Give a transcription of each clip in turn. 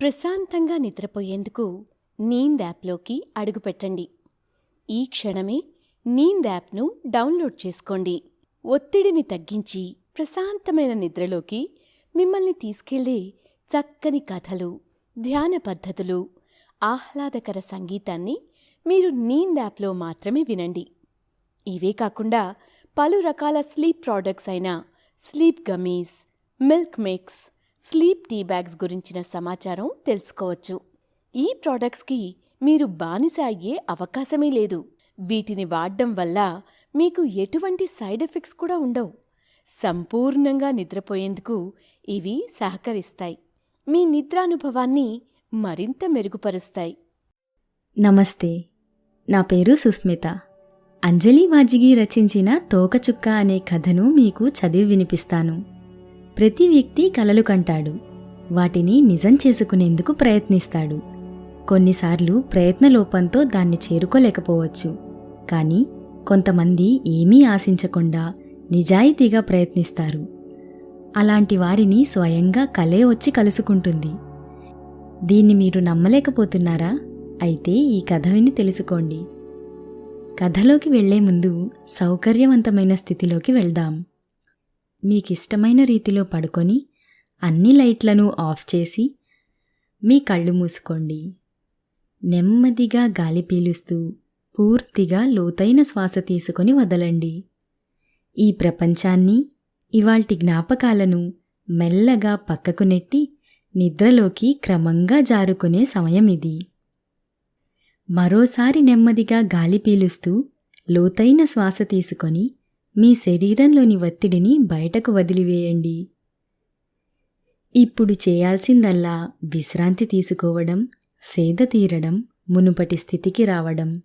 ప్రశాంతంగా నిద్రపోయేందుకు నీంద్ యాప్లోకి అడుగుపెట్టండి ఈ క్షణమే నీంద్ యాప్ను డౌన్లోడ్ చేసుకోండి. ఒత్తిడిని తగ్గించి ప్రశాంతమైన నిద్రలోకి మిమ్మల్ని తీసుకెళ్ళే చక్కని కథలు ధ్యాన పద్ధతులు ఆహ్లాదకర సంగీతాన్ని మీరు నీంద్ యాప్లో మాత్రమే వినండి. ఇవే కాకుండా పలు రకాల స్లీప్ ప్రోడక్ట్స్ అయిన sleep gummies milk mix sleep tea bags గురించిన సమాచారం తెలుసుకోవచ్చు. ఈ ప్రోడక్ట్స్కి మీరు బానిస అయ్యే అవకాశమే లేదు. వీటిని వాడడం వల్ల మీకు ఎటువంటి సైడ్ ఎఫెక్ట్స్ కూడా ఉండవు. సంపూర్ణంగా నిద్రపోయేందుకు ఇవి సహకరిస్తాయి. మీ నిద్రానుభవాన్ని మరింత మెరుగుపరుస్తాయి. నమస్తే. నా పేరు సుస్మిత. అంజలి వాజిగి రచించిన తోకచుక్క అనే కథను మీకు చదివి వినిపిస్తాను. ప్రతి వ్యక్తి కలలు కంటాడు. వాటిని నిజం చేసుకునేందుకు ప్రయత్నిస్తాడు. కొన్నిసార్లు ప్రయత్నలోపంతో దాన్ని చేరుకోలేకపోవచ్చు. కానీ కొంతమంది ఏమీ ఆశించకుండా నిజాయితీగా ప్రయత్నిస్తారు. అలాంటి వారిని స్వయంగా కలే వచ్చి కలుసుకుంటుంది. దీన్ని మీరు నమ్మలేకపోతున్నారా? అయితే ఈ కథ విని తెలుసుకోండి. కథలోకి వెళ్ళే ముందు సౌకర్యవంతమైన స్థితిలోకి వెళ్దాం. మీకిష్టమైన రీతిలో పడుకొని అన్ని లైట్లను ఆఫ్ చేసి మీ కళ్ళు మూసుకోండి. నెమ్మదిగా గాలి పీలుస్తూ పూర్తిగా లోతైన శ్వాస తీసుకొని వదలండి. ఈ ప్రపంచాన్ని ఇవాల్టి జ్ఞాపకాలను మెల్లగా పక్కకు నెట్టి నిద్రలోకి క్రమంగా జారుకునే సమయం ఇది. మరోసారి నెమ్మదిగా గాలి పీలుస్తూ లోతైన శ్వాస తీసుకొని మీ శరీరంలోని ఒత్తిడిని బయటకు వదిలివేయండి. ఇప్పుడు చేయాల్సిందల్లా విశ్రాంతి తీసుకోవడం సేద తీరడం మునుపటి స్థితికి రావడం.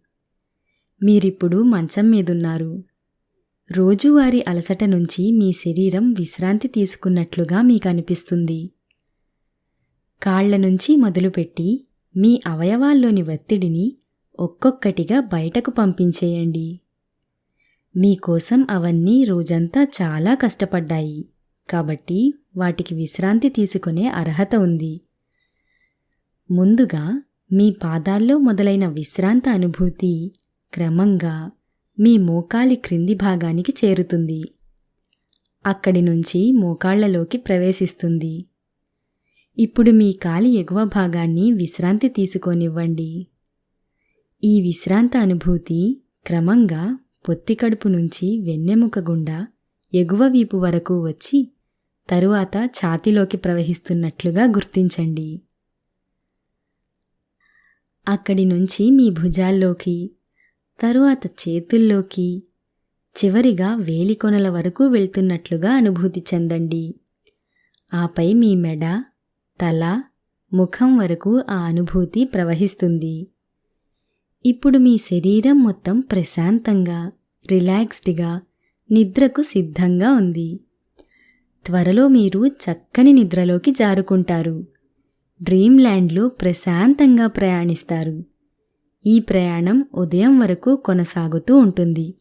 మీరిప్పుడు మంచం మీదున్నారు. రోజువారీ అలసట నుంచి మీ శరీరం విశ్రాంతి తీసుకున్నట్లుగా మీకు అనిపిస్తుంది కాళ్ళ నుంచి మొదలుపెట్టి మీ అవయవాల్లోని ఒత్తిడిని ఒక్కొక్కటిగా బయటకు పంపించేయండి. మీకోసం అవన్నీ రోజంతా చాలా కష్టపడ్డాయి. కాబట్టి వాటికి విశ్రాంతి తీసుకునే అర్హత ఉంది. ముందుగా మీ పాదాల్లో మొదలైన విశ్రాంత అనుభూతి క్రమంగా మీ మోకాలి క్రింది భాగానికి చేరుతుంది. అక్కడి నుంచి మోకాళ్ళలోకి ప్రవేశిస్తుంది. ఇప్పుడు మీ కాలి ఎగువ భాగాన్ని విశ్రాంతి తీసుకోనివ్వండి. ఈ విశ్రాంత అనుభూతి క్రమంగా పొత్తికడుపు నుంచి వెన్నెముక గుండా ఎగువ వీపు వరకు వచ్చి తరువాత ఛాతిలోకి ప్రవహిస్తున్నట్లుగా గుర్తించండి. అక్కడి నుంచి మీ భుజాల్లోకి తరువాత చేతుల్లోకి చివరిగా వేలికొనల వరకు వెళ్తున్నట్లుగా అనుభూతి చెందండి. ఆపై మీ మెడ తల ముఖం వరకు ఆ అనుభూతి ప్రవహిస్తుంది. ఇప్పుడు మీ శరీరం మొత్తం ప్రశాంతంగా రిలాక్స్డ్గా నిద్రకు సిద్ధంగా ఉంది. త్వరలో మీరు చక్కని నిద్రలోకి జారుకుంటారు. డ్రీమ్ ల్యాండ్లో ప్రశాంతంగా ప్రయాణిస్తారు. ఈ ప్రయాణం ఉదయం వరకు కొనసాగుతూ ఉంటుంది.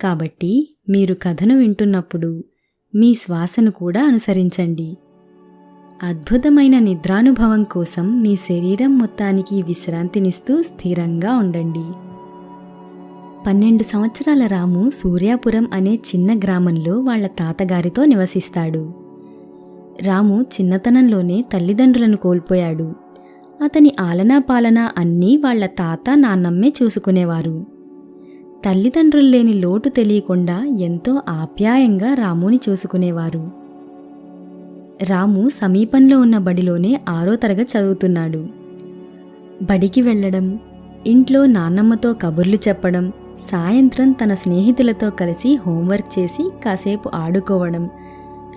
కాబట్టి మీరు కథను వింటున్నప్పుడు మీ శ్వాసను కూడా అనుసరించండి. అద్భుతమైన నిద్రానుభవం కోసం మీ శరీరం మొత్తానికి విశ్రాంతినిస్తూ స్థిరంగా ఉండండి. పన్నెండు సంవత్సరాల రాము సూర్యాపురం అనే చిన్న గ్రామంలో వాళ్ళ తాతగారితో నివసిస్తాడు. రాము చిన్నతనంలోనే తల్లిదండ్రులను కోల్పోయాడు. అతని ఆలనా పాలన అన్నీ వాళ్ళ తాత నాన్నమ్మే చూసుకునేవారు. తల్లిదండ్రులు లేని లోటు తెలియకుండా ఎంతో ఆప్యాయంగా రాముని చూసుకునేవారు. రాము సమీపంలో ఉన్న బడిలోనే ఆరో తరగతి చదువుతున్నాడు. బడికి వెళ్ళడం ఇంట్లో నాన్నమ్మతో కబుర్లు చెప్పడం సాయంత్రం తన స్నేహితులతో కలిసి హోంవర్క్ చేసి కాసేపు ఆడుకోవడం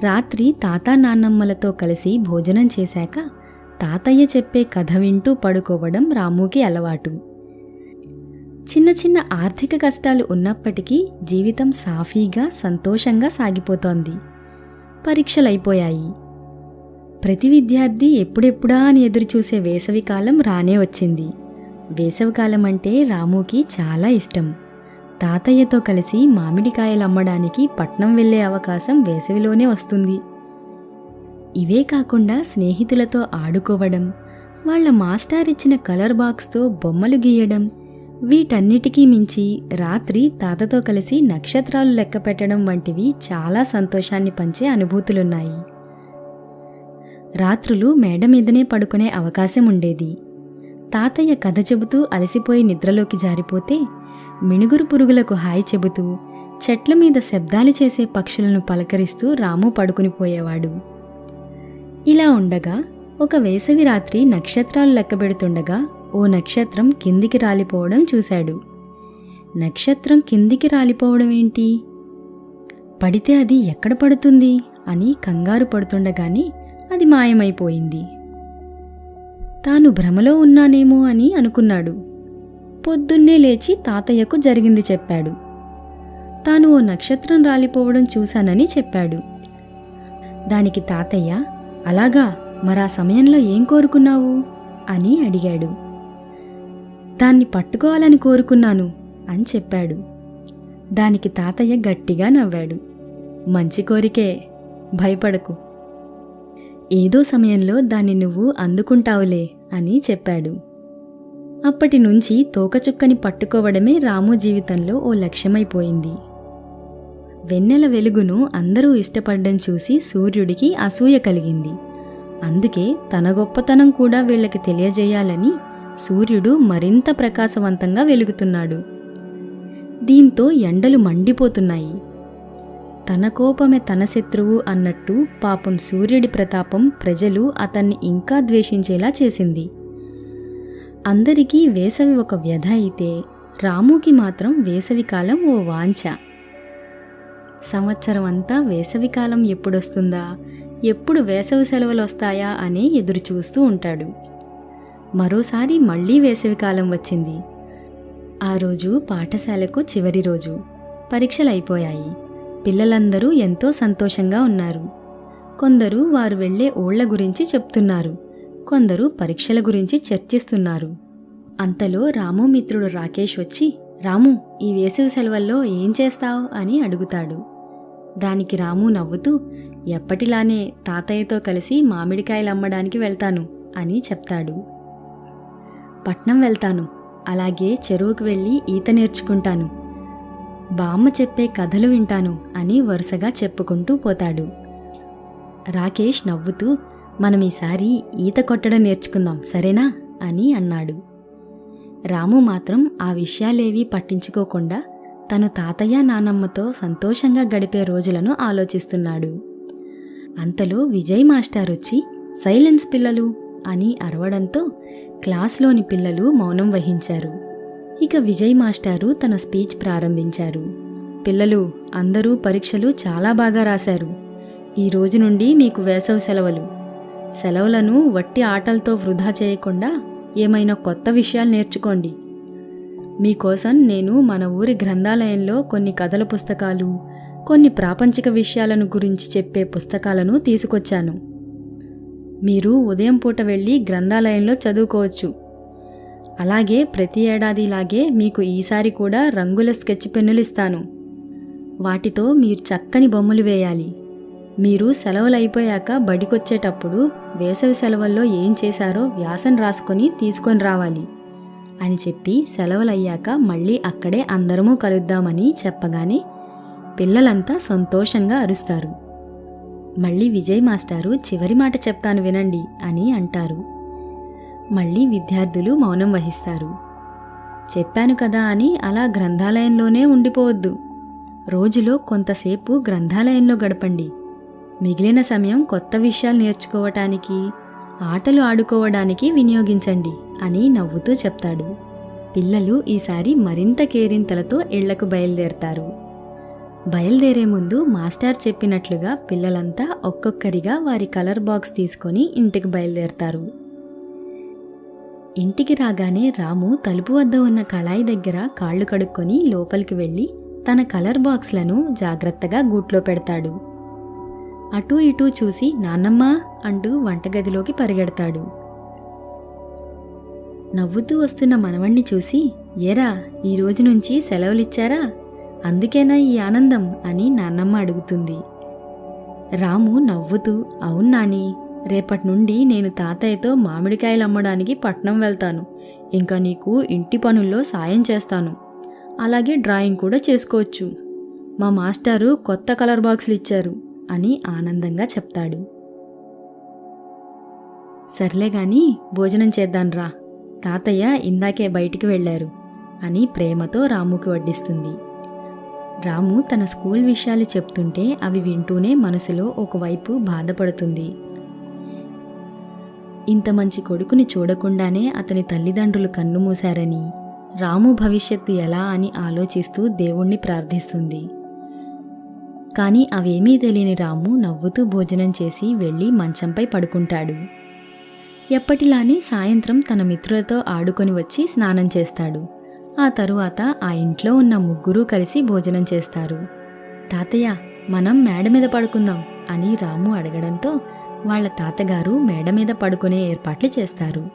రాత్రి తాత నాన్నమ్మలతో కలిసి భోజనం చేశాక తాతయ్య చెప్పే కథ వింటూ పడుకోవడం రాముకి అలవాటు. చిన్న చిన్న ఆర్థిక కష్టాలు ఉన్నప్పటికీ జీవితం సాఫీగా సంతోషంగా సాగిపోతోంది. పరీక్షలైపోయాయి. ప్రతి విద్యార్థి ఎప్పుడెప్పుడా అని ఎదురుచూసే వేసవికాలం రానే వచ్చింది. వేసవికాలం అంటే రాముకి చాలా ఇష్టం. తాతయ్యతో కలిసి మామిడికాయలు అమ్మడానికి పట్నం వెళ్ళే అవకాశం వేసవిలోనే వస్తుంది. ఇవే కాకుండా స్నేహితులతో ఆడుకోవడం వాళ్ళ మాస్టర్ ఇచ్చిన కలర్ బాక్స్తో బొమ్మలు గీయడం వీటన్నిటికీ మించి రాత్రి తాతతో కలిసి నక్షత్రాలు లెక్కపెట్టడం వంటివి చాలా సంతోషాన్ని పంచే అనుభూతులున్నాయి. రాత్రులు మేడ మీదనే పడుకునే అవకాశం ఉండేది తాతయ్య కథ చెబుతూ అలసిపోయి నిద్రలోకి జారిపోతే మిణుగురు పురుగులకు హాయి చెబుతూ చెట్ల మీద శబ్దాలు చేసే పక్షులను పలకరిస్తూ రాము పడుకునిపోయేవాడు ఇలా ఉండగా ఒక వేసవి రాత్రి నక్షత్రాలు లెక్కబెడుతుండగా ఓ నక్షత్రం కిందికి రాలిపోవడం చూశాడు. నక్షత్రం కిందికి రాలిపోవడం ఏంటి? పడితే అది ఎక్కడ పడుతుంది? అని కంగారు పడుతుండగానే అది మాయమైపోయింది. తాను భ్రమలో ఉన్నానేమో అని అనుకున్నాడు. పొద్దున్నే లేచి తాతయ్యకు జరిగింది చెప్పాడు. తాను ఓ నక్షత్రం రాలిపోవడం చూశానని చెప్పాడు. దానికి తాతయ్య అలాగా మరా సమయంలో ఏం కోరుకున్నావు? అని అడిగాడు. దాన్ని పట్టుకోవాలని కోరుకున్నాను అని చెప్పాడు. దానికి తాతయ్య గట్టిగా నవ్వాడు. మంచి కోరికే భయపడకు. ఏదో సమయంలో దాన్ని నువ్వు అందుకుంటావులే అని చెప్పాడు. అప్పటి నుంచి తోకచుక్కని పట్టుకోవడమే రాము జీవితంలో ఓ లక్ష్యమైపోయింది. వెన్నెల వెలుగును అందరూ ఇష్టపడ్డం చూసి సూర్యుడికి అసూయ కలిగింది. అందుకే తన గొప్పతనం కూడా వీళ్ళకి తెలియజేయాలని సూర్యుడు మరింత ప్రకాశవంతంగా వెలుగుతున్నాడు. దీంతో ఎండలు మండిపోతున్నాయి. తన కోపమే తన శత్రువు అన్నట్టు పాపం సూర్యుడి ప్రతాపం ప్రజలు అతన్ని ఇంకా ద్వేషించేలా చేసింది. అందరికీ వేసవి ఒక వ్యధ అయితే రాముకి మాత్రం వేసవికాలం ఓ వాంఛ. సంవత్సరం అంతా వేసవికాలం ఎప్పుడొస్తుందా? ఎప్పుడు వేసవి సెలవులు వస్తాయా అని ఎదురుచూస్తూ ఉంటాడు. మరోసారి మళ్ళీ వేసవికాలం వచ్చింది. ఆ రోజు పాఠశాలకు చివరి రోజు. పరీక్షలైపోయాయి. పిల్లలందరూ ఎంతో సంతోషంగా ఉన్నారు. కొందరు వారు వెళ్ళే ఓళ్ళ గురించి చెప్తున్నారు. కొందరు పరీక్షల గురించి చర్చిస్తున్నారు. అంతలో రాము మిత్రుడు రాకేష్ వచ్చి రాము ఈ వేసవి సెలవుల్లో ఏం చేస్తావు? అని అడుగుతాడు. దానికి రాము నవ్వుతూ ఎప్పటిలానే తాతయ్యతో కలిసి మామిడికాయలు అమ్మడానికి వెళ్తాను అని చెప్తాడు. పట్నం వెళ్తాను. అలాగే చెరువుకు వెళ్ళి ఈత నేర్చుకుంటాను. బామ్మ చెప్పే కథలు వింటాను అని వరుసగా చెప్పుకుంటూ పోతాడు. రాకేష్ నవ్వుతూ మనం ఈసారి ఈత కొట్టడం నేర్చుకుందాం సరేనా? అని అన్నాడు. రాము మాత్రం ఆ విషయాలేవీ పట్టించుకోకుండా తను తాతయ్య నానమ్మతో సంతోషంగా గడిపే రోజులను ఆలోచిస్తున్నాడు. అంతలో విజయ్ మాస్టర్ వచ్చి సైలెన్స్ పిల్లలు అని అరవడంతో క్లాస్లోని పిల్లలు మౌనం వహించారు. ఇక విజయ్ మాస్టారు తన స్పీచ్ ప్రారంభించారు. పిల్లలు అందరూ పరీక్షలు చాలా బాగా రాశారు. ఈ రోజు నుండి మీకు వేసవి సెలవులు. సెలవులను వట్టి ఆటలతో వృధా చేయకుండా ఏమైనా కొత్త విషయాలు నేర్చుకోండి. మీకోసం నేను మన ఊరి గ్రంథాలయంలో కొన్ని కథల పుస్తకాలు కొన్ని ప్రాపంచిక విషయాలను గురించి చెప్పే పుస్తకాలను తీసుకొచ్చాను. మీరు ఉదయం పూట వెళ్ళి గ్రంథాలయంలో చదువుకోవచ్చు. అలాగే ప్రతి ఏడాదిలాగే మీకు ఈసారి కూడా రంగుల స్కెచ్ పెన్నులు ఇస్తాను. వాటితో మీరు చక్కని బొమ్మలు వేయాలి. మీరు సెలవులు అయిపోయాక బడికొచ్చేటప్పుడు వేసవి సెలవుల్లో ఏం చేశారో వ్యాసం రాసుకొని తీసుకొని రావాలి అని చెప్పి సెలవులయ్యాక మళ్ళీ అక్కడే అందరము కలుద్దామని చెప్పగానే పిల్లలంతా సంతోషంగా అరుస్తారు. మళ్ళీ విజయ్ మాస్టారు చివరి మాట చెప్తాను వినండి అని అంటారు. మళ్ళీ విద్యార్థులు మౌనం వహిస్తారు. చెప్పాను కదా అని అలా గ్రంథాలయంలోనే ఉండిపోవద్దు. రోజులో కొంతసేపు గ్రంథాలయంలో గడపండి. మిగిలిన సమయం కొత్త విషయాలు నేర్చుకోవటానికి ఆటలు ఆడుకోవడానికి వినియోగించండి అని నవ్వుతూ చెప్తాడు. పిల్లలు ఈసారి మరింత కేరింతలతో ఇళ్ళకు బయలుదేరతారు. బయలుదేరే ముందు మాస్టర్ చెప్పినట్లుగా పిల్లలంతా ఒక్కొక్కరిగా వారి కలర్ బాక్స్ తీసుకొని ఇంటికి బయలుదేరతారు. ఇంటికి రాగానే రాము తలుపు వద్ద ఉన్న కళాయి దగ్గర కాళ్ళు కడుక్కొని లోపలికి వెళ్ళి తన కలర్ బాక్స్లను జాగ్రత్తగా గూట్లో పెడతాడు. అటూ ఇటూ చూసి నాన్నమ్మ అంటూ వంటగదిలోకి పరిగెడతాడు. నవ్వుతూ వస్తున్న మనవణ్ణి చూసి ఏరా ఈ రోజు నుంచి సెలవులిచ్చారా? అందుకేనా ఈ ఆనందం? అని నాన్నమ్మ అడుగుతుంది. రాము నవ్వుతూ అవును నాని రేపటి నుండి నేను తాతయ్యతో మామిడికాయలు అమ్మడానికి పట్నం వెళ్తాను. ఇంకా నీకు ఇంటి పనుల్లో సాయం చేస్తాను. అలాగే డ్రాయింగ్ కూడా చేసుకోవచ్చు. మా మాస్టారు కొత్త కలర్ బాక్సులు ఇచ్చారు అని ఆనందంగా చెప్తాడు. సర్లే గాని భోజనం చేద్దాన్రా తాతయ్య ఇందాకే బయటికి వెళ్ళారు అని ప్రేమతో రాముకి వడ్డిస్తుంది. రాము తన స్కూల్ విషయాలు చెప్తుంటే అవి వింటూనే మనసులో ఒకవైపు బాధపడుతుంది. ఇంత మంచి కొడుకుని చూడకుండానే అతని తల్లిదండ్రులు కన్నుమూశారని రాము భవిష్యత్తు ఎలా అని ఆలోచిస్తూ దేవుణ్ణి ప్రార్థిస్తుంది. కానీ అవేమీ తెలియని రాము నవ్వుతూ భోజనం చేసి వెళ్ళి మంచంపై పడుకుంటాడు. ఎప్పటిలానే సాయంత్రం తన మిత్రులతో ఆడుకొని వచ్చి స్నానం చేస్తాడు. ఆ తరువాత ఆ ఇంట్లో ఉన్న ముగ్గురూ కలిసి భోజనం చేస్తారు. తాతయ్య మనం మేడ మీద పడుకుందాం అని రాము అడగడంతో వాళ్ళ తాతగారు మేడ మీద పడుకునే ఏర్పాట్లు చేస్తారు.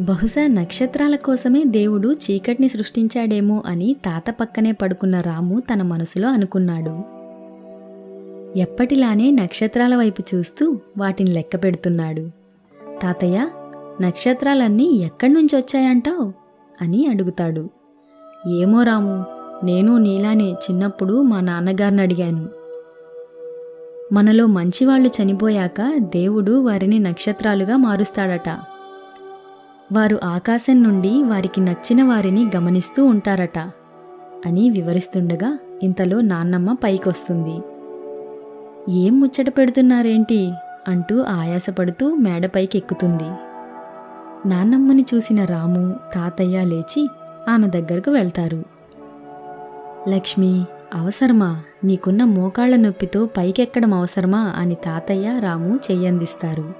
బహుశా నక్షత్రాల కోసమే దేవుడు చీకటిని సృష్టించాడేమో అని తాత పక్కనే పడుకున్న రాము తన మనసులో అనుకున్నాడు. ఎప్పటిలానే నక్షత్రాల వైపు చూస్తూ వాటిని లెక్క పెడుతున్నాడు. తాతయ్య నక్షత్రాలన్నీ ఎక్కడి నుంచి వచ్చాయంటావు? అని అడుగుతాడు. ఏమో రాము నేను నీలానే చిన్నప్పుడు మా నాన్నగారిని అడిగాను. మనలో మంచివాళ్ళు చనిపోయాక దేవుడు వారిని నక్షత్రాలుగా మారుస్తాడట. వారు ఆకాశం నుండి వారికి నచ్చిన వారిని గమనిస్తూ ఉంటారట అని వివరిస్తుండగా ఇంతలో నాన్నమ్మ పైకొస్తుంది. ఏం ముచ్చట పెడుతున్నారేంటి? అంటూ ఆయాసపడుతూ మేడపైకి ఎక్కుతుంది నాన్నమ్మని చూసిన రాము తాతయ్య లేచి ఆమె దగ్గరకు వెళ్తారు. లక్ష్మి అవసరమా? నీకున్న మోకాళ్ళ నొప్పితో పైకెక్కడం అవసరమా? అని తాతయ్య రాము చెయ్యందిస్తారు.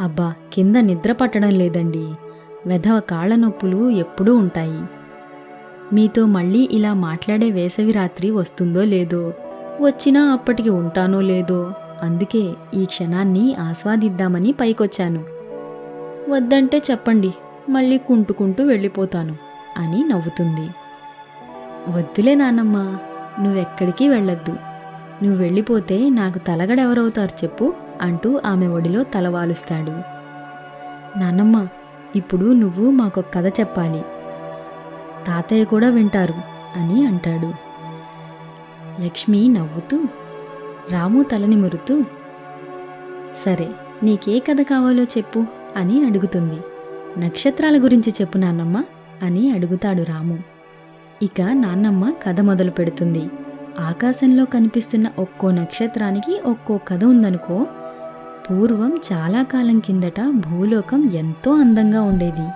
అబ్బా కింద నిద్ర పట్టడం లేదండి. వెధవ కాళ్ళ నొప్పులు ఎప్పుడూ ఉంటాయి. మీతో మళ్ళీ ఇలా మాట్లాడే వేసవి రాత్రి వస్తుందో లేదో వచ్చినా అప్పటికి ఉంటానో లేదో అందుకే ఈ క్షణాన్ని ఆస్వాదిద్దామని పైకొచ్చాను. వద్దంటే చెప్పండి మళ్ళీ కుంటుకుంటూ వెళ్ళిపోతాను అని నవ్వుతుంది. వద్దులే నానమ్మా నువ్వెక్కడికి వెళ్ళొద్దు. నువ్వు వెళ్ళిపోతే నాకు తలగడెవరవుతారు చెప్పు అంటూ ఆమె ఒడిలో తలవాలుస్తాడు నాన్నమ్మ ఇప్పుడు నువ్వు మాకొక కథ చెప్పాలి. తాతయ్య కూడా వింటారు అని అంటాడు. లక్ష్మి నవ్వుతూ రాము తలని మురుతూ సరే నీకే కథ కావాలో చెప్పు అని అడుగుతుంది. నక్షత్రాల గురించి చెప్పు నాన్నమ్మ అని అడుగుతాడు రాము. ఇక నాన్నమ్మ కథ మొదలు పెడుతుంది. ఆకాశంలో కనిపిస్తున్న ఒక్కో నక్షత్రానికి ఒక్కో కథ ఉందనుకో పూర్వం చాలా కాలం కిందట భూలోకం ఎంతో అందంగా ఉండేది.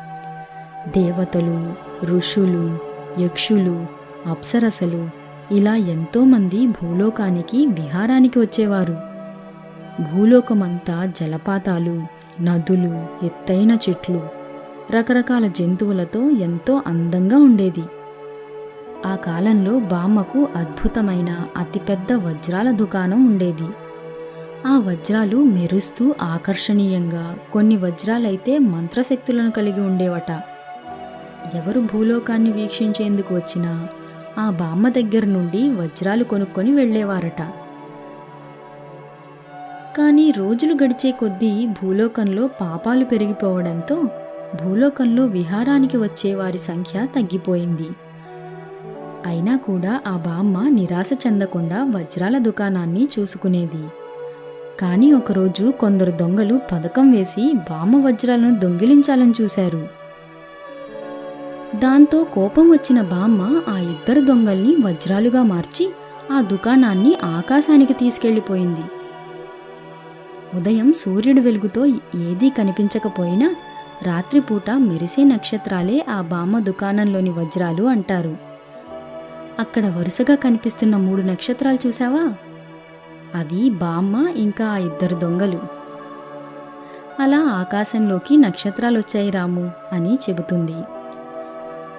దేవతలు ఋషులు యక్షులు అప్సరసలు ఇలా ఎంతోమంది భూలోకానికి విహారానికి వచ్చేవారు. భూలోకమంతా జలపాతాలు నదులు ఎత్తైన చెట్లు రకరకాల జంతువులతో ఎంతో అందంగా ఉండేది. ఆ కాలంలో బామ్మకు అద్భుతమైన అతిపెద్ద వజ్రాల దుకాణం ఉండేది. ఆ వజ్రాలు మెరుస్తూ ఆకర్షణీయంగా కొన్ని వజ్రాలైతే మంత్రశక్తులను కలిగి ఉండేవట. ఎవరు భూలోకాన్ని వీక్షించేందుకు వచ్చినా ఆ బామ్మ దగ్గర నుండి వజ్రాలు కొనుక్కొని వెళ్ళేవారట. కానీ రోజులు గడిచే కొద్దీ భూలోకంలో పాపాలు పెరిగిపోవడంతో భూలోకంలో విహారానికి వచ్చేవారి సంఖ్య తగ్గిపోయింది. అయినా కూడా ఆ బామ్మ నిరాశ చెందకుండా వజ్రాల దుకాణాన్ని చూసుకునేది. కానీ ఒకరోజు కొందరు దొంగలు పథకం వేసి బామ్మ వజ్రాలను దొంగిలించాలని చూశారు. దాంతో కోపం వచ్చిన బామ్మ ఆ ఇద్దరు దొంగల్ని వజ్రాలుగా మార్చి ఆ దుకాణాన్ని ఆకాశానికి తీసుకెళ్ళిపోయింది ఉదయం సూర్యుడి వెలుగుతో ఏదీ కనిపించకపోయినా రాత్రిపూట మెరిసే నక్షత్రాలే ఆ బామ్మ దుకాణంలోని వజ్రాలు అంటారు. అక్కడ వరుసగా కనిపిస్తున్న మూడు నక్షత్రాలు చూసావా అవి బామ్మ ఇంకా ఆ ఇద్దరు దొంగలు. అలా ఆకాశంలోకి నక్షత్రాలు వచ్చాయి రాము అని చెబుతుంది.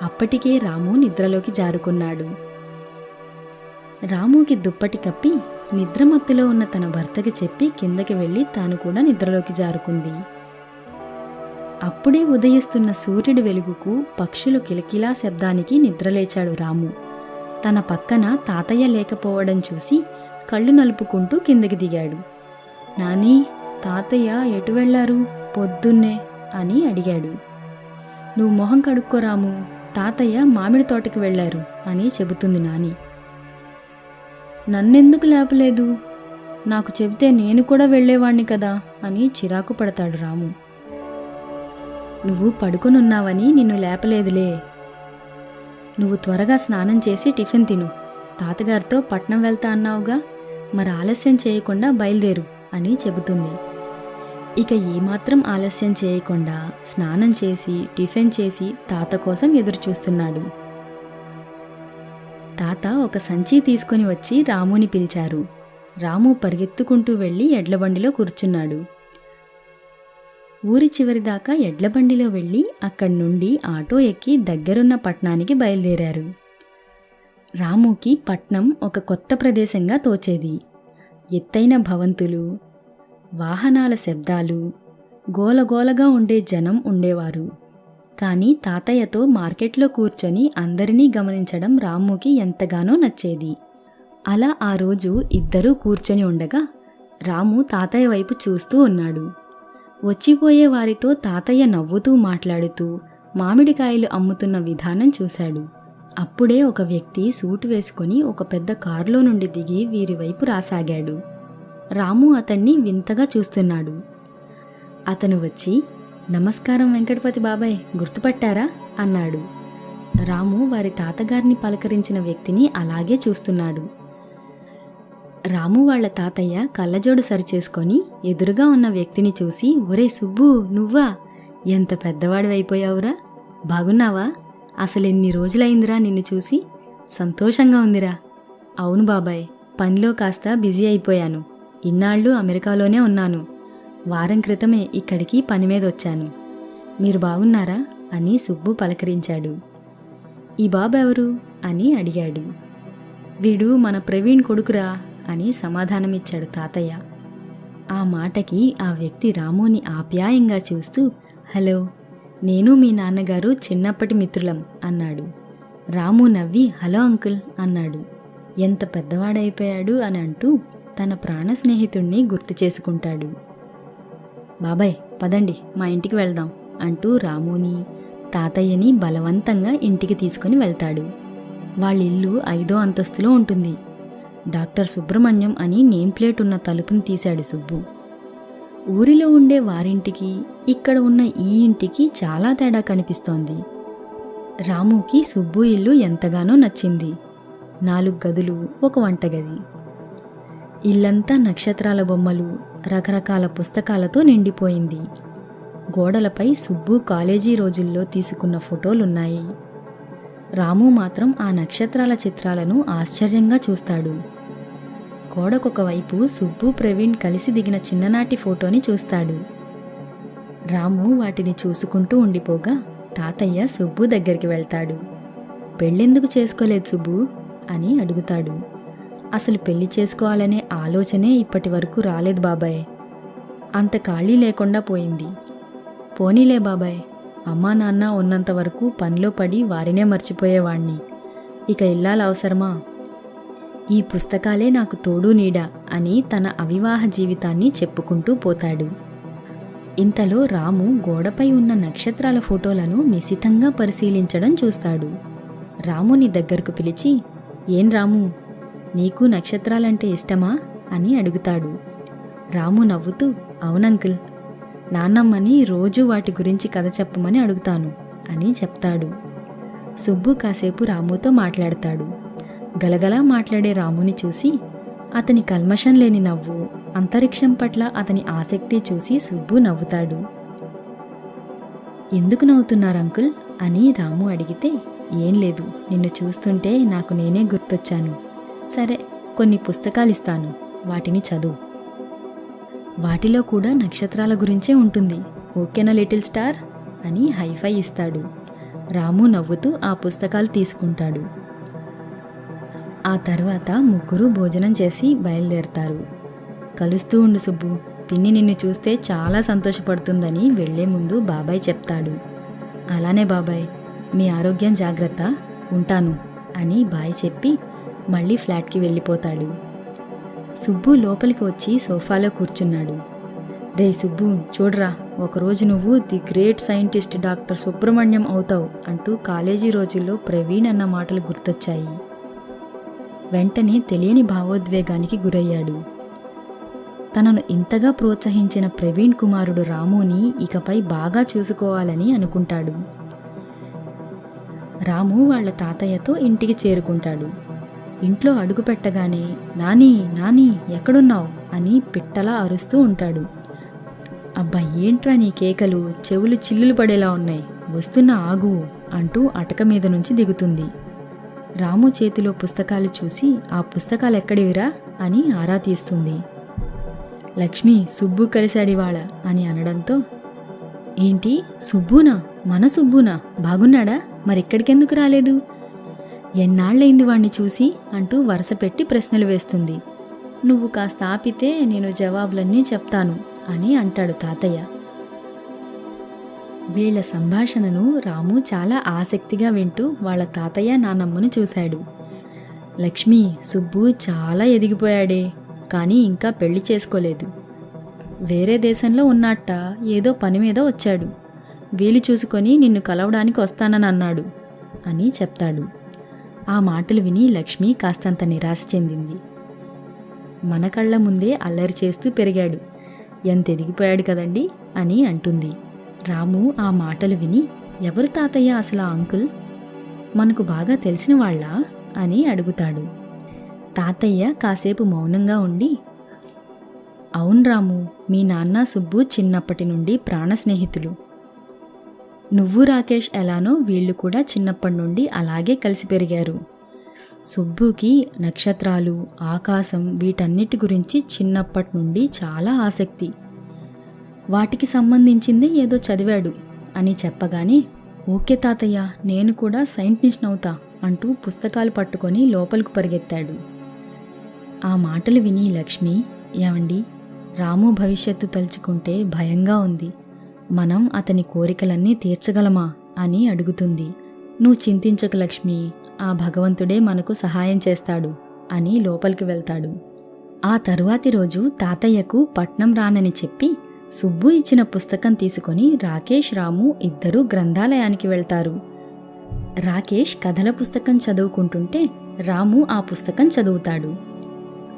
అప్పటికే రాము నిద్రలోకి జారుకున్నాడు. రాముకి దుప్పటి కప్పి నిద్రమత్తులో ఉన్న తన భర్తకి చెప్పి కిందకి వెళ్ళి తాను కూడా నిద్రలోకి జారుకుంది. అప్పుడే ఉదయిస్తున్న సూర్యుడి వెలుగుకు పక్షులు కిలకిలా శబ్దానికి నిద్రలేచాడు రాము. తన పక్కన తాతయ్య లేకపోవడం చూసి కళ్ళు నలుపుకుంటూ కిందకి దిగాడు. నాని తాతయ్య ఎటు వెళ్ళారు? పొద్దున్నే అని అడిగాడు. నువ్వు మొహం కడుక్కోరాము తాతయ్య మామిడి తోటకి వెళ్ళారు అని చెబుతుంది నాని. నన్నెందుకు లేపలేదు? నాకు చెబితే నేను కూడా వెళ్ళేవాణ్ణి కదా అని చిరాకు పడతాడు రాము. నువ్వు పడుకునున్నావని నిన్ను లేపలేదులే నువ్వు త్వరగా స్నానం చేసి టిఫిన్ తిను. తాతగారితో పట్నం వెళ్తా అన్నావుగా. మరి ఆలస్యం చేయకుండా బయలుదేరు అని చెబుతుంది. ఇక ఏమాత్రం ఆలస్యం చేయకుండా స్నానం చేసి టిఫిన్ చేసి తాత కోసం ఎదురుచూస్తున్నాడు. తాత ఒక సంచి తీసుకుని వచ్చి రాముని పిలిచారు. రాము పరిగెత్తుకుంటూ వెళ్ళి ఎడ్లబండిలో కూర్చున్నాడు. ఊరి చివరి దాకా ఎడ్లబండిలో వెళ్ళి అక్కడి నుండి ఆటో ఎక్కి దగ్గరున్న పట్నానికి బయలుదేరారు. రాముకి పట్నం ఒక కొత్త ప్రదేశంగా తోచేది. ఎత్తైన భవంతులు వాహనాల శబ్దాలు గోలగోలగా ఉండే జనం ఉండేవారు. కానీ తాతయ్యతో మార్కెట్లో కూర్చొని అందరినీ గమనించడం రాముకి ఎంతగానో నచ్చేది. అలా ఆ రోజు ఇద్దరూ కూర్చొని ఉండగా రాము తాతయ్య వైపు చూస్తూ ఉన్నాడు. వచ్చిపోయే వారితో తాతయ్య నవ్వుతూ మాట్లాడుతూ మామిడికాయలు అమ్ముతున్న విధానం చూశాడు. అప్పుడే ఒక వ్యక్తి సూటు వేసుకొని ఒక పెద్ద కారులో నుండి దిగి వీరి వైపు రాసాగాడు. రాము అతన్ని వింతగా చూస్తున్నాడు. అతను వచ్చి నమస్కారం వెంకటపతి బాబాయ్ గుర్తుపట్టారా? అన్నాడు. రాము వారి తాతగారిని పలకరించిన వ్యక్తిని అలాగే చూస్తున్నాడు. రాము వాళ్ళ తాతయ్య కళ్ళజోడు సరిచేసుకొని ఎదురుగా ఉన్న వ్యక్తిని చూసి ఒరే సుబ్బు నువ్వా? ఎంత పెద్దవాడివైపోయావురా? బాగున్నావా? అసలు ఎన్ని రోజులైందిరా నిన్ను చూసి? సంతోషంగా ఉందిరా. అవును బాబాయ్ పనిలో కాస్త బిజీ అయిపోయాను. ఇన్నాళ్ళు అమెరికాలోనే ఉన్నాను. వారం క్రితమే ఇక్కడికి పని మీద వచ్చాను. మీరు బాగున్నారా? అని సుబ్బు పలకరించాడు. ఈ బాబు ఎవరు అని అడిగాడు. వీడు మన ప్రవీణ్ కొడుకురా. అని సమాధానమిచ్చాడు తాతయ్య. ఆ మాటకి ఆ వ్యక్తి రాముని ఆప్యాయంగా చూస్తూ హలో నేను మీ నాన్నగారు చిన్నప్పటి మిత్రులం అన్నాడు. రాము నవ్వి హలో అంకుల్ అన్నాడు. ఎంత పెద్దవాడైపోయాడు అని అంటూ తన ప్రాణ స్నేహితుణ్ణి గుర్తు చేసుకుంటాడు. బాబాయ్ పదండి మా ఇంటికి వెళ్దాం అంటూ రాముని తాతయ్యని బలవంతంగా ఇంటికి తీసుకుని వెళ్తాడు. వాళ్ళ ఇల్లు ఐదో అంతస్తులో ఉంటుంది. డాక్టర్ సుబ్రహ్మణ్యం అని నేమ్ ప్లేట్ ఉన్న తలుపుని తీశాడు సుబ్బు. ఊరిలో ఉండే వారింటికి ఇక్కడ ఉన్న ఈ ఇంటికి చాలా తేడా కనిపిస్తోంది. రాముకి సుబ్బు ఇల్లు ఎంతగానో నచ్చింది. నాలుగు గదులు ఒక వంటగది. ఇల్లంతా నక్షత్రాల బొమ్మలు రకరకాల పుస్తకాలతో నిండిపోయింది. గోడలపై సుబ్బు కాలేజీ రోజుల్లో తీసుకున్న ఫోటోలున్నాయి. రాము మాత్రం ఆ నక్షత్రాల చిత్రాలను ఆశ్చర్యంగా చూస్తాడు. గోడకొక వైపు సుబ్బు ప్రవీణ్ కలిసి దిగిన చిన్ననాటి ఫోటోని చూస్తాడు. రాము వాటిని చూసుకుంటూ ఉండిపోగా తాతయ్య సుబ్బు దగ్గరికి వెళ్తాడు. పెళ్ళెందుకు చేసుకోలేదు సుబ్బు అని అడుగుతాడు. అసలు పెళ్ళి చేసుకోవాలనే ఆలోచనే ఇప్పటి వరకు రాలేదు బాబాయ్. అంత ఖాళీ లేకుండా పోయింది. పోనీలే బాబాయ్. అమ్మా నాన్న ఉన్నంత వరకు పనిలో పడి వారినే మర్చిపోయేవాణ్ణి. ఇక ఇల్లాల అవసరమా? ఈ పుస్తకాలే నాకు తోడు నీడ అని తన అవివాహ జీవితాన్ని చెప్పుకుంటూ పోతాడు. ఇంతలో రాము గోడపై ఉన్న నక్షత్రాల ఫోటోలను నిశితంగా పరిశీలించడం చూస్తాడు. రాముని దగ్గరకు పిలిచి ఏం రాము? నీకు నక్షత్రాలంటే ఇష్టమా? అని అడుగుతాడు. రాము నవ్వుతూ అవునంకుల్ నాన్నమ్మని రోజూ వాటి గురించి కథ చెప్పమని అడుగుతాను అని చెప్తాడు. సుబ్బు కాసేపు రాముతో మాట్లాడతాడు. గలగలా మాట్లాడే రాముని చూసి అతని కల్మషం లేని నవ్వు అంతరిక్షం పట్ల అతని ఆసక్తి చూసి సుబ్బు నవ్వుతాడు. ఎందుకు నవ్వుతున్నారు అంకుల్? అని రాము అడిగితే ఏం లేదు నిన్ను చూస్తుంటే నాకు నేనే గుర్తొచ్చాను. సరే కొన్ని పుస్తకాలు ఇస్తాను వాటిని చదువు. వాటిలో కూడా నక్షత్రాల గురించే ఉంటుంది. ఓకేనా లిటిల్ స్టార్? అని హైఫై ఇస్తాడు. రాము నవ్వుతూ ఆ పుస్తకాలు తీసుకుంటాడు. ఆ తర్వాత ముగ్గురు భోజనం చేసి బయలుదేరతారు. కలుస్తూ ఉండు సుబ్బు. పిన్ని నిన్ను చూస్తే చాలా సంతోషపడుతుందని వెళ్ళే ముందు బాబాయ్ చెప్తాడు. అలానే బాబాయ్ మీ ఆరోగ్యం జాగ్రత్త ఉంటాను అని బాయ్ చెప్పి మళ్ళీ ఫ్లాట్కి వెళ్ళిపోతాడు. సుబ్బు లోపలికి వచ్చి సోఫాలో కూర్చున్నాడు. రే సుబ్బు చూడరా ఒకరోజు నువ్వు the great scientist doctor Subrahmanyam అవుతావు అంటూ కాలేజీ రోజుల్లో ప్రవీణ్ అన్న మాటలు గుర్తొచ్చాయి. వెంటనే తెలియని భావోద్వేగానికి గురయ్యాడు. తనను ఇంతగా ప్రోత్సహించిన ప్రవీణ్ కుమారుడు రాముని ఇకపై బాగా చూసుకోవాలని అనుకుంటాడు. రాము వాళ్ళ తాతయ్యతో ఇంటికి చేరుకుంటాడు. ఇంట్లో అడుగుపెట్టగానే నాని నాని ఎక్కడున్నావు? అని పిట్టలా అరుస్తూ ఉంటాడు. అబ్బా ఏంట్రా నీ కేకలు? చెవులు చిల్లులు పడేలా ఉన్నాయి. వస్తున్న ఆగు అంటూ అటక మీద నుంచి దిగుతుంది. రాము చేతిలో పుస్తకాలు చూసి ఆ పుస్తకాలు ఎక్కడివిరా అని ఆరా తీస్తుంది. లక్ష్మి సుబ్బు కలిశాడివాళ అని అనడంతో ఏంటి? సుబ్బునా? మన సుబ్బునా? బాగున్నాడా? మరిక్కడికెందుకు రాలేదు? ఎన్నాళ్ళైంది వాణ్ణి చూసి అంటూ వరుస పెట్టి ప్రశ్నలు వేస్తుంది. నువ్వు కాస్త ఆపితే నేను జవాబులన్నీ చెప్తాను అని అంటాడు తాతయ్య. వీళ్ళ సంభాషణను రాము చాలా ఆసక్తిగా వింటూ వాళ్ళ తాతయ్య నానమ్మను చూశాడు. లక్ష్మి సుబ్బు చాలా ఎదిగిపోయాడే కానీ ఇంకా పెళ్ళి చేసుకోలేదు. వేరే దేశంలో ఉన్నట్ట ఏదో పని మీద వచ్చాడు. వీలు చూసుకొని నిన్ను కలవడానికి వస్తానని అన్నాడు అని చెప్తాడు. ఆ మాటలు విని లక్ష్మి కాస్తంత నిరాశ చెందింది. మన కళ్ళ ముందే అల్లరి చేస్తూ పెరిగాడు. ఎంత ఎదిగిపోయాడు కదండి అని అంటుంది. రాము ఆ మాటలు విని ఎవరు తాతయ్య అసలు ఆ అంకుల్? మనకు బాగా తెలిసిన వాళ్ళా? అని అడుగుతాడు. తాతయ్య కాసేపు మౌనంగా ఉండి అవును రాము మీ నాన్న సుబ్బు చిన్నప్పటి నుండి ప్రాణ స్నేహితులు నువ్వు రాకేష్ ఎలానో వీళ్ళు కూడా చిన్నప్పటి నుండి అలాగే కలిసి పెరిగారు. సుబ్బుకి నక్షత్రాలు ఆకాశం వీటన్నిటి గురించి చిన్నప్పటి నుండి చాలా ఆసక్తి. వాటికి సంబంధించింది ఏదో చదివాడు అని చెప్పగానే ఓకే తాతయ్య నేను కూడా సైంటిస్ట్ అవుతా అంటూ పుస్తకాలు పట్టుకొని లోపలికి పరిగెత్తాడు. ఆ మాటలు విని లక్ష్మి ఏమండి రాము భవిష్యత్తు తలుచుకుంటే భయంగా ఉంది. మనం అతని కోరికలన్నీ తీర్చగలమా అని అడుగుతుంది. నువ్వు చింతించకు లక్ష్మి ఆ భగవంతుడే మనకు సహాయం చేస్తాడు అని లోపలికి వెళ్తాడు. ఆ తరువాతి రోజు తాతయ్యకు పట్నం రానని చెప్పి సుబ్బు ఇచ్చిన పుస్తకం తీసుకొని రాకేష్ రాము ఇద్దరూ గ్రంథాలయానికి వెళ్తారు. రాకేష్ కథల పుస్తకం చదువుకుంటుంటే రాము ఆ పుస్తకం చదువుతాడు.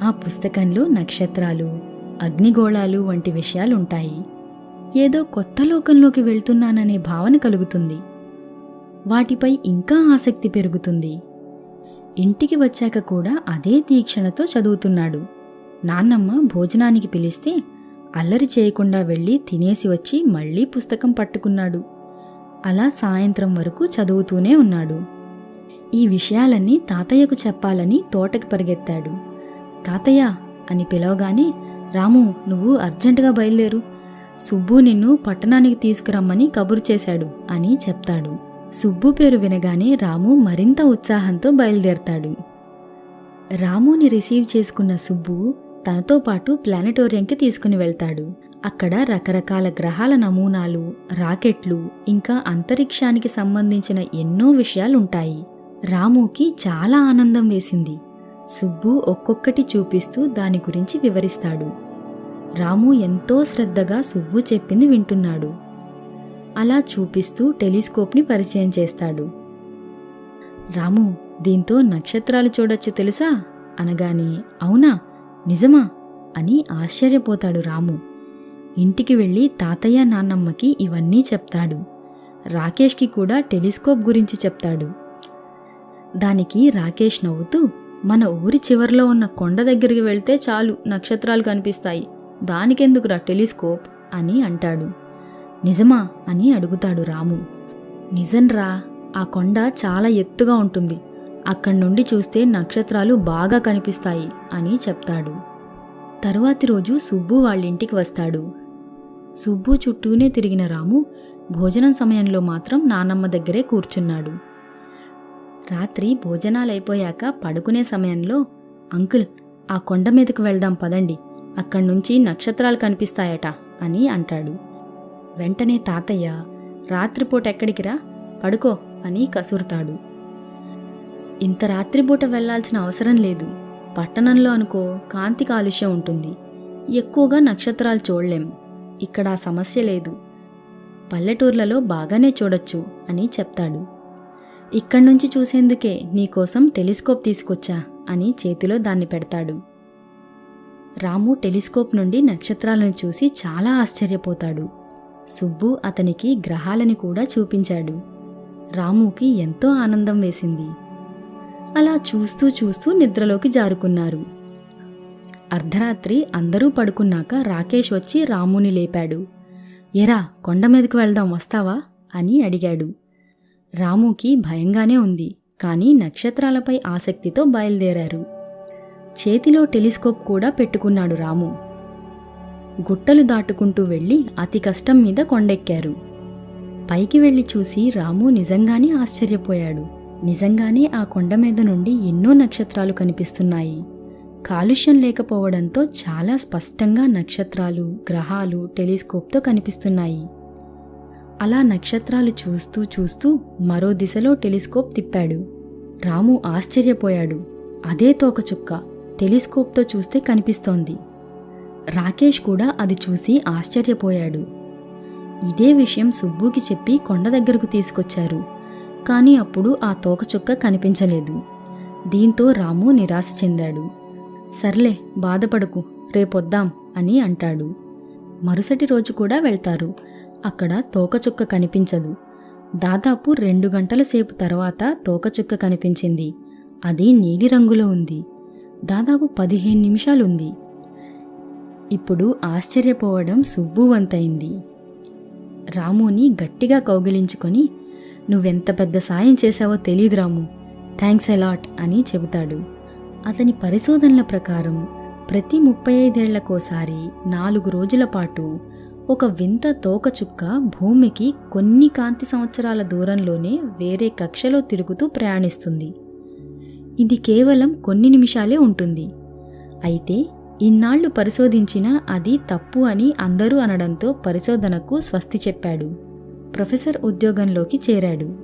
ఆ పుస్తకంలో నక్షత్రాలు అగ్నిగోళాలు వంటి విషయాలుంటాయి. ఏదో కొత్త లోకంలోకి వెళ్తున్నాననే భావన కలుగుతుంది. వాటిపై ఇంకా ఆసక్తి పెరుగుతుంది. ఇంటికి వచ్చాక కూడా అదే తీక్షణతో చదువుతున్నాడు. నాన్నమ్మ భోజనానికి పిలిస్తే అల్లరి చేయకుండా వెళ్ళి తినేసి వచ్చి మళ్ళీ పుస్తకం పట్టుకున్నాడు. అలా సాయంత్రం వరకు చదువుతూనే ఉన్నాడు. ఈ విషయాలన్నీ తాతయ్యకు చెప్పాలని తోటకి పరిగెత్తాడు. తాతయ్య అని పిలవగానే రాము నువ్వు అర్జెంటుగా బయలుదేరు. సుబ్బు నిన్ను పట్టణానికి తీసుకురమ్మని కబురు చేశాడు అని చెప్తాడు. సుబ్బు పేరు వినగానే రాము మరింత ఉత్సాహంతో బయలుదేరతాడు. రాముని రిసీవ్ చేసుకున్న సుబ్బు తనతో పాటు ప్లానటోరియంకి తీసుకుని వెళ్తాడు. అక్కడ రకరకాల గ్రహాల నమూనాలు రాకెట్లు ఇంకా అంతరిక్షానికి సంబంధించిన ఎన్నో విషయాలుంటాయి. రాముకి చాలా ఆనందం వేసింది. సుబ్బు ఒక్కొక్కటి చూపిస్తూ దాని గురించి వివరిస్తాడు. రాము ఎంతో శ్రద్ధగా సుబ్బు చెప్పింది వింటున్నాడు. అలా చూపిస్తూ టెలిస్కోప్ని పరిచయం చేస్తాడు. రాము దీంతో నక్షత్రాలు చూడొచ్చు తెలుసా? అనగానే అవునా? నిజమా? అని ఆశ్చర్యపోతాడు రాము. ఇంటికి వెళ్ళి తాతయ్య నాన్నమ్మకి ఇవన్నీ చెప్తాడు. రాకేష్కి కూడా టెలిస్కోప్ గురించి చెప్తాడు. దానికి రాకేష్ నవ్వుతూ మన ఊరి చివర్లో ఉన్న కొండ దగ్గరికి వెళ్తే చాలు నక్షత్రాలు కనిపిస్తాయి. దానికెందుకురా టెలిస్కోప్ అని అంటాడు. నిజమా అని అడుగుతాడు రాము. నిజంరా ఆ కొండ చాలా ఎత్తుగా ఉంటుంది. అక్కడి నుండి చూస్తే నక్షత్రాలు బాగా కనిపిస్తాయి అని చెప్తాడు. తరువాతి రోజు సుబ్బు వాళ్ళింటికి వస్తాడు. సుబ్బు చుట్టూనే తిరిగిన రాము భోజనం సమయంలో మాత్రం నానమ్మ దగ్గరే కూర్చున్నాడు. రాత్రి భోజనాలైపోయాక పడుకునే సమయంలో అంకుల్ ఆ కొండ మీదకు వెళ్దాం పదండి. అక్కడి నుంచి నక్షత్రాలు కనిపిస్తాయట అని అంటాడు. వెంటనే తాతయ్య రాత్రిపూట ఎక్కడికిరా? పడుకో అని కసురుతాడు. ఇంత రాత్రిపూట వెళ్ళాల్సిన అవసరం లేదు. పట్టణంలో అనుకో కాంతి కాలుష్యం ఉంటుంది. ఎక్కువగా నక్షత్రాలు చూడలేం. ఇక్కడ ఆ సమస్య లేదు. పల్లెటూర్లలో బాగానే చూడొచ్చు అని చెప్తాడు. ఇక్కడి నుంచి చూసేందుకే నీకోసం టెలిస్కోప్ తీసుకొచ్చా అని చేతిలో దాన్ని పెడతాడు. రాము టెలిస్కోప్ నుండి నక్షత్రాలను చూసి చాలా ఆశ్చర్యపోతాడు. సుబ్బు అతనికి గ్రహాలని కూడా చూపించాడు. రాముకి ఎంతో ఆనందం వేసింది. అలా చూస్తూ చూస్తూ నిద్రలోకి జారుకున్నారు. అర్ధరాత్రి అందరూ పడుకున్నాక రాకేష్ వచ్చి రాముని లేపాడు. ఎరా కొండ మీదకు వెళ్దాం వస్తావా? అని అడిగాడు. రాముకి భయంగానే ఉంది కానీ నక్షత్రాలపై ఆసక్తితో బయలుదేరారు. చేతిలో టెలిస్కోప్ కూడా పెట్టుకున్నాడు రాము. గుట్టలు దాటుకుంటూ వెళ్ళి అతి కష్టం మీద కొండెక్కారు. పైకి వెళ్ళి చూసి రాము నిజంగానే ఆశ్చర్యపోయాడు. నిజంగానే ఆ కొండ మీద నుండి ఎన్నో నక్షత్రాలు కనిపిస్తున్నాయి. కాలుష్యం లేకపోవడంతో చాలా స్పష్టంగా నక్షత్రాలు గ్రహాలు టెలిస్కోప్తో కనిపిస్తున్నాయి. అలా నక్షత్రాలు చూస్తూ చూస్తూ మరో దిశలో టెలిస్కోప్ తిప్పాడు. రాము ఆశ్చర్యపోయాడు. అదే తోకచుక్క. టెలిస్కోప్తో చూస్తే కనిపిస్తోంది. రాకేష్ కూడా అది చూసి ఆశ్చర్యపోయాడు. ఇదే విషయం సుబ్బుకి చెప్పి కొండ దగ్గరకు తీసుకొచ్చారు. కానీ అప్పుడు ఆ తోకచుక్క కనిపించలేదు. దీంతో రాము నిరాశ చెందాడు. సర్లే బాధపడకు రేపొద్దాం అని అంటాడు. మరుసటి రోజు కూడా వెళ్తారు. అక్కడ తోకచుక్క కనిపించదు. దాదాపు రెండు గంటల సేపు తర్వాత తోకచుక్క కనిపించింది. అది నీలిరంగులో ఉంది. దాదాపు పదిహేను నిమిషాలుంది. ఇప్పుడు ఆశ్చర్యపోవడం సుబ్బువంతైంది. రాముని గట్టిగా కౌగిలించుకొని నువ్వెంత పెద్ద సాయం చేశావో తెలీదు రాము. థ్యాంక్స్ అలాట్ అని చెబుతాడు. అతని పరిశోధనల ప్రకారం ప్రతి ముప్పై ఐదేళ్ళకోసారి నాలుగు రోజుల పాటు ఒక వింత తోకచుక్క భూమికి కొన్ని కాంతి సంవత్సరాల దూరంలోనే వేరే కక్షలో తిరుగుతూ ప్రయాణిస్తుంది. ఇది కేవలం కొన్ని నిమిషాలే ఉంటుంది. అయితే ఇన్నాళ్ళు పరిశోధించినా అది తప్పు అని అందరూ అనడంతో పరిశోధనకు స్వస్తి చెప్పాడు. ప్రొఫెసర్ ఉద్యోగంలోకి చేరాడు.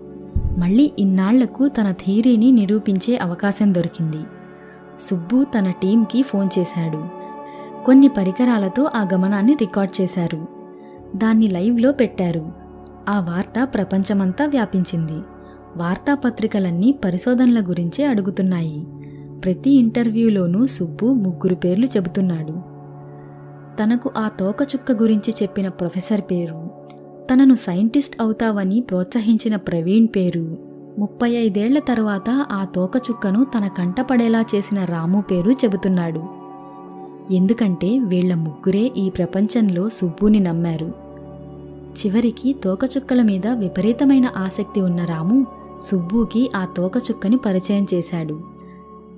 మళ్ళీ ఇన్నాళ్ళకు తన థీరీని నిరూపించే అవకాశం దొరికింది. సుబ్బు తన టీంకి ఫోన్ చేశాడు. కొన్ని పరికరాలతో ఆ గమనాన్ని రికార్డ్ చేశారు. దాన్ని లైవ్లో పెట్టారు. ఆ వార్త ప్రపంచమంతా వ్యాపించింది. వార్తాపత్రికలన్నీ పరిశోధనల గురించే అడుగుతున్నాయి. ప్రతి ఇంటర్వ్యూలోనూ సుబ్బు ముగ్గురు పేర్లు చెబుతున్నాడు. తనకు ఆ తోకచుక్క గురించి చెప్పిన ప్రొఫెసర్ పేరు తనను సైంటిస్ట్ అవుతావని ప్రోత్సహించిన ప్రవీణ్ పేరు ముప్పై ఐదేళ్ళ తర్వాత ఆ తోకచుక్కను తన కంటపడేలా చేసిన రాము పేరు చెబుతున్నాడు. ఎందుకంటే వీళ్ళ ముగ్గురే ఈ ప్రపంచంలో సుబ్బుని నమ్మారు. చివరికి తోకచుక్కల మీద విపరీతమైన ఆసక్తి ఉన్న రాము సుబ్బుకి ఆ తోకచుక్కని పరిచయం చేశాడు.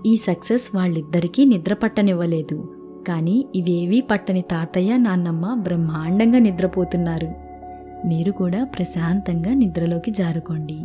ఈ సక్సెస్ వాళ్ళిద్దరికీ నిద్ర పట్టనివ్వలేదు. కానీ ఇవేవీ పట్టని తాతయ్య నాన్నమ్మ బ్రహ్మాండంగా నిద్రపోతున్నారు. మీరు కూడా ప్రశాంతంగా నిద్రలోకి జారుకోండి.